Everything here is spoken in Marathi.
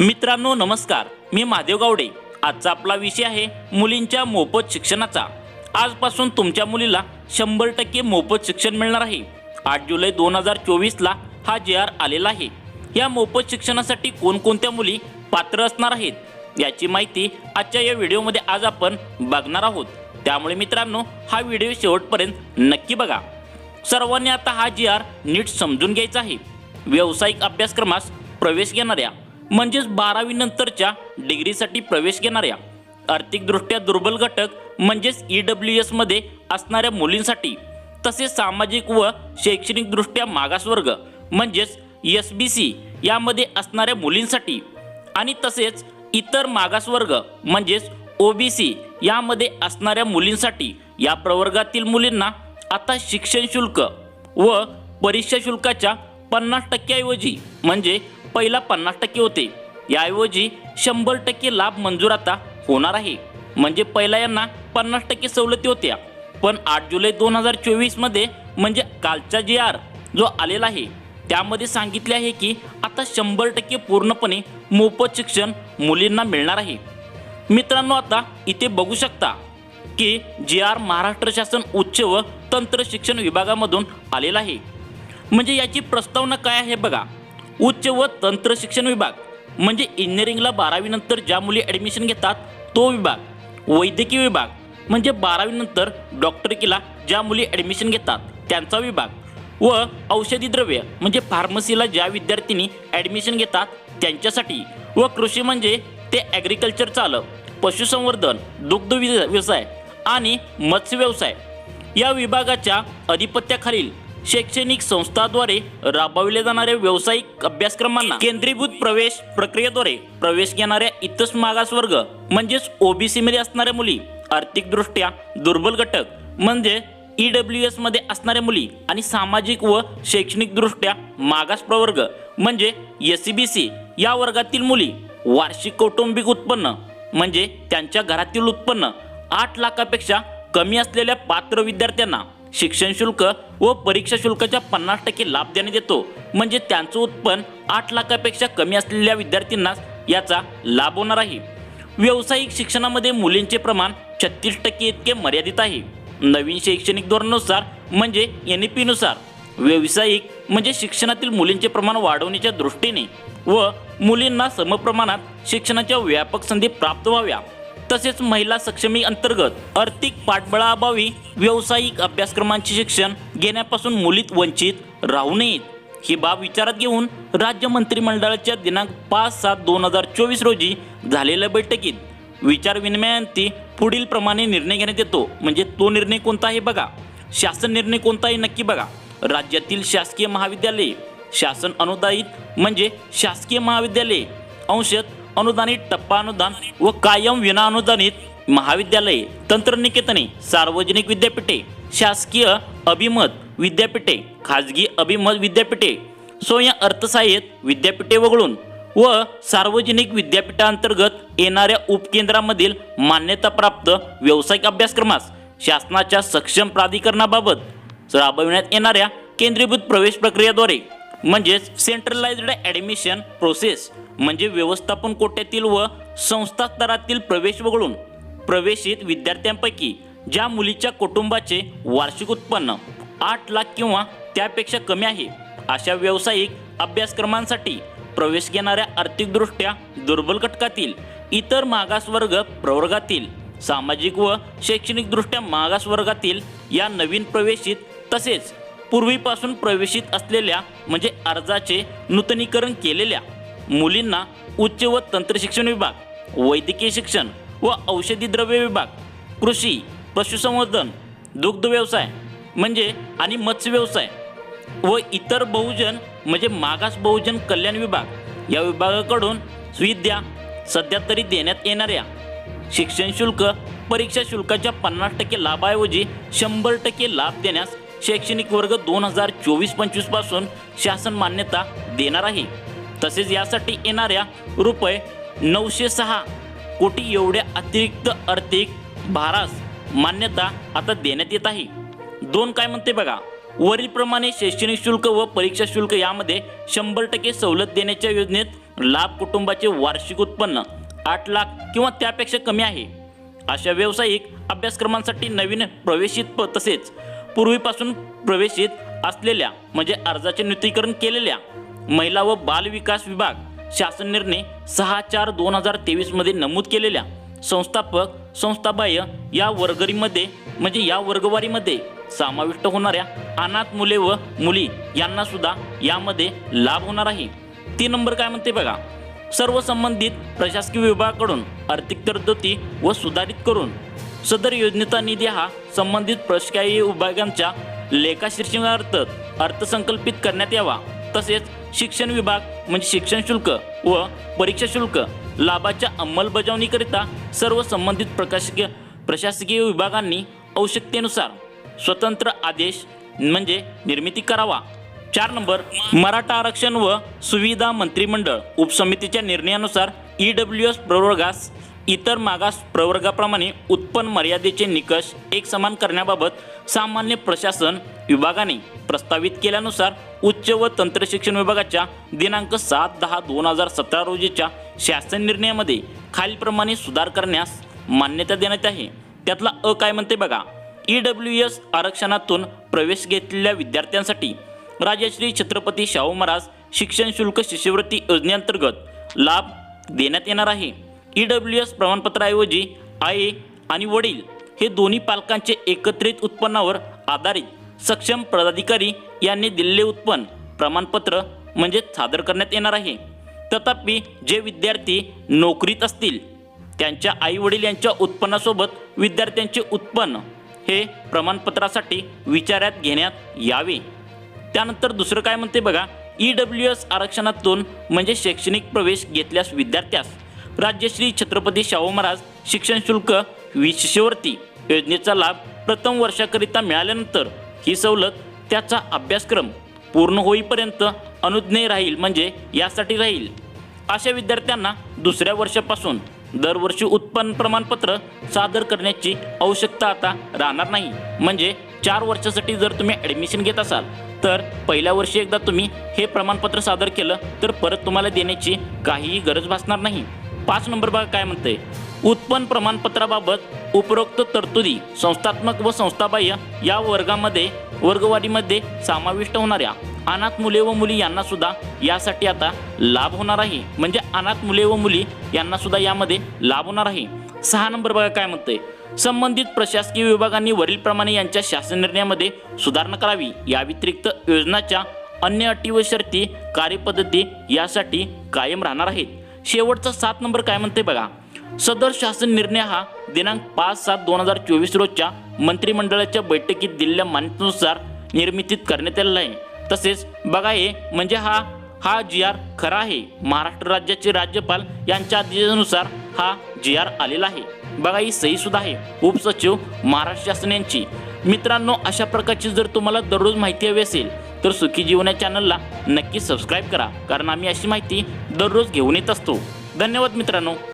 मित्रांनो नमस्कार. मी महादेव गावडे. आजचा आपला विषय आहे मुलींच्या मोफत शिक्षणाचा. आजपासून तुमच्या मुलीला शंभर टक्के मोफत शिक्षण मिळणार आहे. आठ जुलै दोन हजार चोवीसला हा जे आर आलेला आहे. या मोफत शिक्षणासाठी कोणकोणत्या मुली पात्र असणार आहेत याची माहिती आजच्या या व्हिडिओमध्ये आज आपण बघणार आहोत. त्यामुळे मित्रांनो हा व्हिडिओ शेवटपर्यंत नक्की बघा. सर्वांनी आता हा जी आर नीट समजून घ्यायचा आहे. व्यावसायिक अभ्यासक्रमास प्रवेश घेणाऱ्या म्हणजेच बारावी नंतरच्या डिग्रीसाठी प्रवेश घेणाऱ्या आर्थिकदृष्ट्या दुर्बल घटक म्हणजेच ई डब्ल्यू एसमध्ये असणाऱ्या मुलींसाठी तसेच सामाजिक व शैक्षणिकदृष्ट्या मागासवर्ग म्हणजेच एस बी सी यामध्ये असणाऱ्या मुलींसाठी आणि तसेच इतर मागासवर्ग म्हणजेच ओ बी सी यामध्ये असणाऱ्या मुलींसाठी या प्रवर्गातील मुलींना आता शिक्षण शुल्क व परीक्षा शुल्काच्या पन्नास टक्क्याऐवजी म्हणजे पहिला पन्नास टक्के होते. याऐवजी शंभर टक्के लाभ मंजूर आता होणार आहे. म्हणजे पहिला यांना पन्नास टक्के सवलती होत्या. पण आठ जुलै दोन हजार चोवीसमध्ये म्हणजे कालचा जी आर जो आलेला आहे त्यामध्ये सांगितले आहे की आता शंभर टक्के पूर्णपणे मोफत शिक्षण मुलींना मिळणार आहे. मित्रांनो आता इथे बघू शकता की जे आर महाराष्ट्र शासन उच्च व तंत्र शिक्षण विभागामधून आलेला आहे. म्हणजे याची प्रस्तावना काय आहे बघा. उच्च व तंत्र शिक्षण विभाग म्हणजे इंजिनिअरिंगला बारावीनंतर ज्या मुली ॲडमिशन घेतात तो विभाग. वैद्यकीय विभाग म्हणजे बारावीनंतर डॉक्टरकीला ज्या मुली ॲडमिशन घेतात त्यांचा विभाग. व औषधी द्रव्य म्हणजे फार्मसीला ज्या विद्यार्थिनी ॲडमिशन घेतात त्यांच्यासाठी. व कृषी म्हणजे ते ॲग्रिकल्चर आलं पशुसंवर्धन दुग्ध वि- व्यवसाय आणि मत्स्य व्यवसाय या विभागाच्या अधिपत्याखालील शैक्षणिक संस्थाद्वारे राबविले जाणाऱ्या व्यावसायिक अभ्यासक्रमांना केंद्रीभूत प्रवेश प्रक्रियेद्वारे प्रवेश घेणाऱ्या इतर मागासवर्ग म्हणजेच ओबीसी मध्ये असणाऱ्या मुली आर्थिकदृष्ट्या दुर्बल घटक म्हणजे ई डब्ल्यू एसमध्ये असणाऱ्या मुली आणि सामाजिक व शैक्षणिकदृष्ट्या मागास प्रवर्ग म्हणजे एस सी बी सी या वर्गातील मुली वार्षिक कौटुंबिक उत्पन्न म्हणजे त्यांच्या घरातील उत्पन्न आठ लाखापेक्षा कमी असलेल्या पात्र विद्यार्थ्यांना शिक्षण शुल्क व परीक्षा शुल्काच्या पन्नास टक्के लाभ देण्यात येतो म्हणजे त्यांचं उत्पन्न आठ लाखापेक्षा कमी असलेल्या विद्यार्थ्यांनाच याचा लाभ होणार आहे. व्यावसायिक शिक्षणामध्ये मुलींचे प्रमाण छत्तीस टक्के इतके मर्यादित आहे. नवीन शैक्षणिक धोरणानुसार म्हणजे एन ई पीनुसार व्यावसायिक म्हणजे शिक्षणातील मुलींचे प्रमाण वाढवण्याच्या दृष्टीने व मुलींना समप्रमाणात शिक्षणाच्या व्यापक संधी प्राप्त व्हाव्या. तसेच महिला सक्षमी अंतर्गत आर्थिक पाठबळाअभावी व्यावसायिक अभ्यासक्रमांचे शिक्षण घेण्यापासून मुलीत वंचित राहू नयेत. ही बाब विचारात घेऊन राज्य मंत्रिमंडळाच्या दिनांक पाच सात दोन हजार चोवीस रोजी झालेल्या बैठकीत विचारविनिमयांती पुढील प्रमाणे निर्णय घेण्यात येतो. म्हणजे तो निर्णय कोणता आहे बघा. शासन निर्णय कोणता आहे नक्की बघा. राज्यातील शासकीय महाविद्यालये शासन अनुदानित म्हणजे शासकीय महाविद्यालये. अंशत अनुदानित टप्पा अनुदान व कायम विनाअनुदानित महाविद्यालये तंत्रनिकेतने सार्वजनिक विद्यापीठे शासकीय अभिमत विद्यापीठे खाजगी अभिमत विद्यापीठे स्वयं अर्थसहाय्यित विद्यापीठे वगळून व सार्वजनिक विद्यापीठांतर्गत येणाऱ्या उपकेंद्रामधील मान्यताप्राप्त व्यावसायिक अभ्यासक्रमास शासनाच्या सक्षम प्राधिकरणाबाबत राबविण्यात येणाऱ्या केंद्रीभूत प्रवेश प्रक्रियेद्वारे म्हणजेच सेंट्रलाइज्ड ॲडमिशन प्रोसेस म्हणजे व्यवस्थापन कोट्यातील व संस्था स्तरातील प्रवेश वगळून प्रवेशित विद्यार्थ्यांपैकी ज्या मुलीच्या कुटुंबाचे वार्षिक उत्पन्न आठ लाख किंवा त्यापेक्षा कमी आहे अशा व्यावसायिक अभ्यासक्रमांसाठी प्रवेश घेणाऱ्या आर्थिकदृष्ट्या दुर्बल घटकातील इतर मागासवर्ग प्रवर्गातील सामाजिक व शैक्षणिकदृष्ट्या मागासवर्गातील या नवीन प्रवेशित तसेच पूर्वीपासून प्रवेशित असलेल्या म्हणजे अर्जाचे नूतनीकरण केलेल्या मुलींना उच्च व तंत्रशिक्षण विभाग वैद्यकीय शिक्षण व औषधी द्रव्य विभाग कृषी पशुसंवर्धन दुग्ध व्यवसाय म्हणजे आणि मत्स्य व्यवसाय व इतर बहुजन म्हणजे मागास बहुजन कल्याण विभाग या विभागाकडून विद्या सध्या तरी देण्यात येणाऱ्या. शिक्षण शुल्क परीक्षा शुल्काच्या पन्नास टक्के लाभाऐवजी शंभर टक्के लाभ देण्यास शैक्षणिक वर्ग दोन हजार चोवीस पंचवीसपासून शासन मान्यता देणार आहे. तसेच यासाठी येणाऱ्या रुपये नऊशे सहा कोटी एवढ्या अतिरिक्त आर्थिक भारास मान्यता आता देण्यात येत आहे. दोन काय म्हणते बघा वरीलप्रमाणे शैक्षणिक शुल्क व परीक्षा शुल्क यामध्ये शंभर टक्के सवलत देण्याच्या योजनेत लाभ कुटुंबाचे वार्षिक उत्पन्न आठ लाख किंवा त्यापेक्षा कमी आहे. अशा व्यावसायिक अभ्यासक्रमांसाठी नवीन प्रवेशित तसेच पूर्वीपासून प्रवेशित असलेल्या म्हणजे अर्जाचे नूतनीकरण केलेल्या महिला व बाल विकास विभाग शासन निर्णय सहा चार दोन हजार तेवीसमध्ये नमूद केलेल्या. संस्थापक संस्थाबाह्य या वर्गरीमध्ये म्हणजे या वर्गवारीमध्ये समाविष्ट होणाऱ्या अनाथ मुले व मुली यांना सुद्धा यामध्ये लाभ होणार आहे. तीन नंबर काय म्हणते बघा? सर्व संबंधित प्रशासकीय विभागाकडून आर्थिक तरतुदी व सुधारित करून सदर योजनेचा निधी हा संबंधित प्रशासकीय विभागांच्या लेखाशीर्षिकार्थ अर्थसंकल्पित करण्यात यावा. तसेच शिक्षण विभाग म्हणजे शिक्षण शुल्क व परीक्षा शुल्क लाभाच्या अंमलबजावणीकरिता सर्व संबंधित प्रकाशकीय प्रशासकीय विभागांनी आवश्यकतेनुसार स्वतंत्र आदेश म्हणजे निर्मिती करावा. चार नंबर मराठा आरक्षण व सुविधा मंत्रिमंडळ उपसमितीच्या निर्णयानुसार ई डब्ल्यू एस प्रवर्गास इतर मागास प्रवर्गाप्रमाणे उत्पन्न मर्यादेचे निकष एकसमान करण्याबाबत सामान्य प्रशासन विभागाने प्रस्तावित केल्यानुसार उच्च व तंत्रशिक्षण विभागाच्या दिनांक सात दहा दोन हजार सतरा रोजीच्या शासन निर्णयामध्ये खालीलप्रमाणे सुधार करण्यास मान्यता देण्यात आहे. त्यातला अ काय म्हणते बघा. ई डब्ल्यू एस आरक्षणातून प्रवेश घेतलेल्या विद्यार्थ्यांसाठी राजश्री छत्रपती शाहू महाराज शिक्षण शुल्क शिष्यवृत्ती योजनेअंतर्गत लाभ देण्यात येणार आहे. ई डब्ल्यू एस प्रमाणपत्राऐवजी आई आणि वडील हे दोन्ही पालकांचे एकत्रित उत्पन्नावर आधारित सक्षम पदाधिकारी यांनी दिलेले उत्पन्न प्रमाणपत्र म्हणजे सादर करण्यात येणार आहे. तथापि जे विद्यार्थी नोकरीत असतील त्यांच्या आई वडील यांच्या उत्पन्नासोबत विद्यार्थ्यांचे उत्पन्न हे प्रमाणपत्रासाठी विचारात घेण्यात यावे. त्यानंतर दुसरं काय म्हणते बघा ई डब्ल्यू एस आरक्षणातून म्हणजे शैक्षणिक प्रवेश घेतल्यास विद्यार्थ्यास राज्यश्री छत्रपती शाहू महाराज शिक्षण शुल्क वि शिष्यवृत्ती योजनेचा लाभ प्रथम वर्षाकरिता मिळाल्यानंतर ही सवलत त्याचा अभ्यासक्रम पूर्ण होईपर्यंत अनुज्ञेय राहील म्हणजे यासाठी राहील. अशा विद्यार्थ्यांना दुसऱ्या वर्षापासून दरवर्षी उत्पन्न प्रमाणपत्र सादर करण्याची आवश्यकता आता राहणार नाही. म्हणजे चार वर्षासाठी जर तुम्ही ॲडमिशन घेत असाल तर पहिल्या वर्षी एकदा तुम्ही हे प्रमाणपत्र सादर केलं तर परत तुम्हाला देण्याची काहीही गरज भासणार नाही. पाच नंबर बघा काय म्हणते उत्पन्न प्रमाणपत्राबाबत उपरोक्त तरतुदी संस्थात्मक व संस्थाबाह्य या वर्गामध्ये वर्गवारीमध्ये समाविष्ट होणाऱ्या अनाथ मुले व मुली यांना सुद्धा यासाठी आता लाभ होणार आहे. म्हणजे अनाथ मुले व मुली यांना सुद्धा यामध्ये लाभ होणार आहे. सहा नंबर बघा काय म्हणते संबंधित प्रशासकीय विभागांनी वरीलप्रमाणे यांच्या शासन निर्णयामध्ये सुधारणा करावी. या व्यतिरिक्त योजनाच्या अन्य अटी व शर्ती कार्यपद्धती यासाठी कायम राहणार आहेत. शेवटचा सात नंबर काय म्हणते बघा. सदर शासन निर्णय हा दिनांक पाच सात दोन हजार चोवीस रोजच्या मंत्रिमंडळाच्या बैठकीत दिलेल्या मान्यतेनुसार निर्मितीत करण्यात आलेला आहे. तसेच बघा हे म्हणजे हा हा जी आर खरा आहे. महाराष्ट्र राज्याचे राज्यपाल यांच्या आदेशानुसार हा जी आर आलेला आहे. बघा ही सही सुद्धा आहे. उपसचिव महाराष्ट्र शासन यांची. मित्रांनो अशा प्रकारची जर तुम्हाला दररोज माहिती हवी असेल तर सुखी जीवन या चॅनलला नक्की सबस्क्राईब करा. कारण आम्ही अशी माहिती दररोज घेऊन येत असतो. धन्यवाद मित्रांनो.